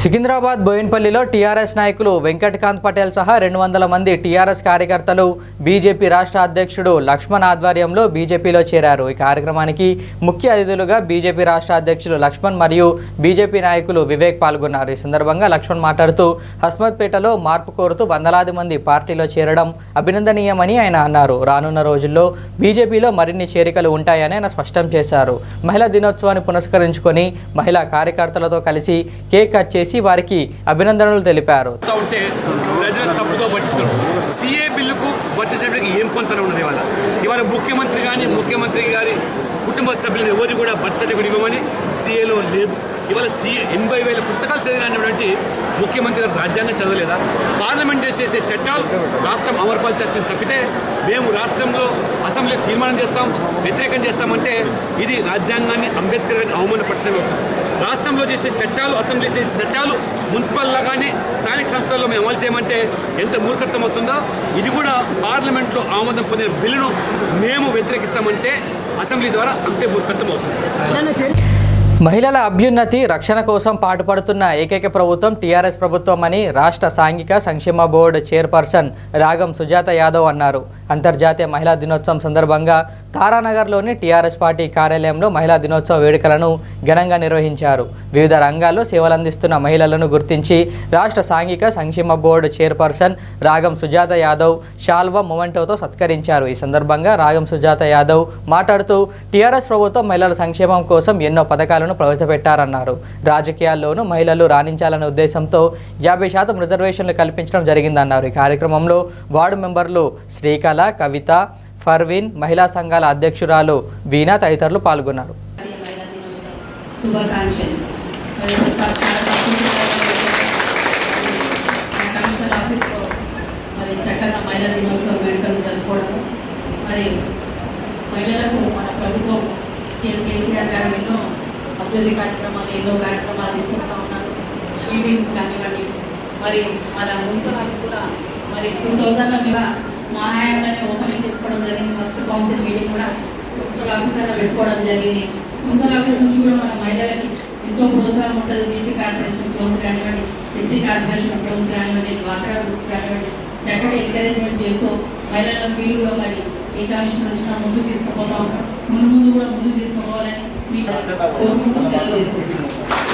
Secunderabad బోయిన్పల్లిలో TRS నాయకులు వెంకటకాంత్ పటేల్ సహా రెండు వందల మంది టీఆర్ఎస్ కార్యకర్తలు బీజేపీ రాష్ట్ర అధ్యక్షుడు లక్ష్మణ్ ఆధ్వర్యంలో బీజేపీలో చేరారు. ఈ కార్యక్రమానికి ముఖ్య అతిథులుగా బీజేపీ రాష్ట్ర అధ్యక్షులు లక్ష్మణ్ మరియు బీజేపీ నాయకులు వివేక్ పాల్గొన్నారు. ఈ సందర్భంగా లక్ష్మణ్ మాట్లాడుతూ హస్మత్పేటలో మార్పు కోరుతూ వందలాది మంది పార్టీలో చేరడం అభినందనీయమని ఆయన అన్నారు. రానున్న రోజుల్లో బీజేపీలో మరిన్ని చేరికలు ఉంటాయని ఆయన స్పష్టం చేశారు. మహిళా దినోత్సవాన్ని పునస్కరించుకొని మహిళా కార్యకర్తలతో కలిసి కేక్ కట్ చేసి వారికి అభినందనలు తెలిపారు. చెప్తా ప్రజలు తప్పుదో పట్టిస్తున్నారు. సిఏ బిల్లుకు వర్తించడానికి ఏం పొంతన ఉన్నది ఇవాళ? ఇవాళ ముఖ్యమంత్రి కానీ ముఖ్యమంత్రి గారి కుటుంబ సభ్యులు ఎవరు కూడా బర్త్ సర్టిఫికేట్ ఇవ్వమని సిఏలో లేదు. ఇవాళ సి ఎనభై వేల పుస్తకాలు చదివినటువంటి ముఖ్యమంత్రి గారు రాజ్యాంగం చదవలేదా? పార్లమెంట్ చేసే చట్టాలు రాష్ట్రం అమలుపరచాల్సింది తప్పితే మేము రాష్ట్రంలో అసెంబ్లీ తీర్మానం చేస్తాం వ్యతిరేకం చేస్తామంటే ఇది రాజ్యాంగాన్ని అంబేద్కర్ గారిని అవమానపరచడమే అవుతుంది. రాష్ట్రంలో చేసే చట్టాలు అసెంబ్లీ చేసే చట్టాలు మున్సిపల్లో కానీ స్థానిక సంస్థల్లో మేము అమలు చేయమంటే ఎంత మూర్ఖత్వం అవుతుందో ఇది కూడా పార్లమెంట్లో ఆమోదం పొందిన బిల్లును మేము వ్యతిరేకిస్తామంటే అసెంబ్లీ ద్వారా అంతే మూర్ఖత్వం అవుతుంది. మహిళల అభ్యున్నతి రక్షణ కోసం పాటుపడుతున్న ఏకైక ప్రభుత్వం టీఆర్ఎస్ ప్రభుత్వం అని రాష్ట్ర సాంఘిక సంక్షేమ బోర్డు చైర్పర్సన్ రాగం సుజాత యాదవ్ అన్నారు. అంతర్జాతీయ మహిళా దినోత్సవం సందర్భంగా తారానగర్లోని టీఆర్ఎస్ పార్టీ కార్యాలయంలో మహిళా దినోత్సవ వేడుకలను ఘనంగా నిర్వహించారు. వివిధ రంగాల్లో సేవలందిస్తున్న మహిళలను గుర్తించి రాష్ట్ర సాంఘిక సంక్షేమ బోర్డు చైర్పర్సన్ రాగం సుజాత యాదవ్ షాల్వా మొమెంటోతో సత్కరించారు. ఈ సందర్భంగా రాగం సుజాత యాదవ్ మాట్లాడుతూ టీఆర్ఎస్ ప్రభుత్వం మహిళల సంక్షేమం కోసం ఎన్నో పథకాలను ప్రవేశపెట్టారన్నారు. రాజకీయాల్లోనూ మహిళలు రాణించాలనే ఉద్దేశంతో యాభై శాతం రిజర్వేషన్లు కల్పించడం జరిగిందన్నారు. ఈ కార్యక్రమంలో వార్డు మెంబర్లు శ్రీకళ కవిత ఫర్వీన్ మహిళా సంఘాల అధ్యక్షురాలు వీణా తదితరులు పాల్గొన్నారు. మరి మరి చక్కగా మహిళా దినోత్సవం వేడుకలు జరుపుకోవడం మరి మహిళలకు మన ప్రభుత్వం సీఎం కేసీఆర్ గారు ఎన్నో కార్యక్రమాలు ఎన్నో కార్యక్రమాలు తీసుకొస్తూ ఉన్నారు. షీటింగ్స్ కానివ్వండి మరి మన మున్సిపల్ ఆఫీస్ కూడా మరి టూ థౌజండ్లో కూడా మా హయాంలోనే ఓపెన్ చేసుకోవడం జరిగింది. ఫస్ట్ కౌన్సిల్ మీటింగ్ కూడా మున్సిపల్ ఆఫీస్ ఆఫీసర్ పెట్టుకోవడం జరిగింది. మున్సిపల్ ఆఫీస్ నుంచి కూడా మన మహిళలకి ఎంతో ప్రోత్సాహం ఉంటుంది. బీసీ కార్పొరేషన్ క్లోజ్ కానివ్వండి ఎస్సీ కార్పొరేషన్ క్లోజ్ కానివ్వండి డ్వాక్రా గ్రూప్స్ కానివ్వండి చక్కటి ఎంకరేజ్మెంట్ చేస్తూ మహిళల ఫీల్డ్లో మరి ఏ కమిషన్ వచ్చినా ముందు తీసుకుపోతాం ముందు ముందు కూడా ముందు తీసుకుపోవాలని మీకు కోరుకుంటూ సెలవు తీసుకుంటున్నాం.